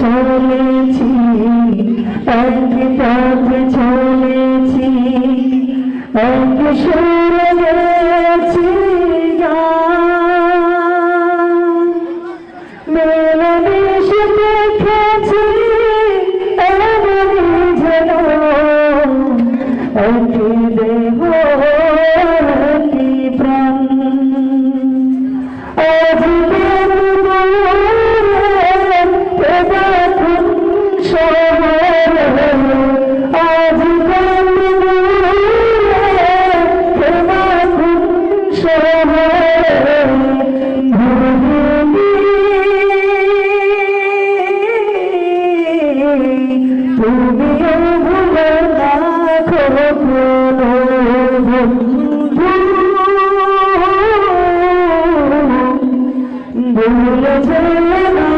চলেছি এক পথে চলেছি এক সুরে যেন দেহ তুমিও ভুলে না ভুলে যেও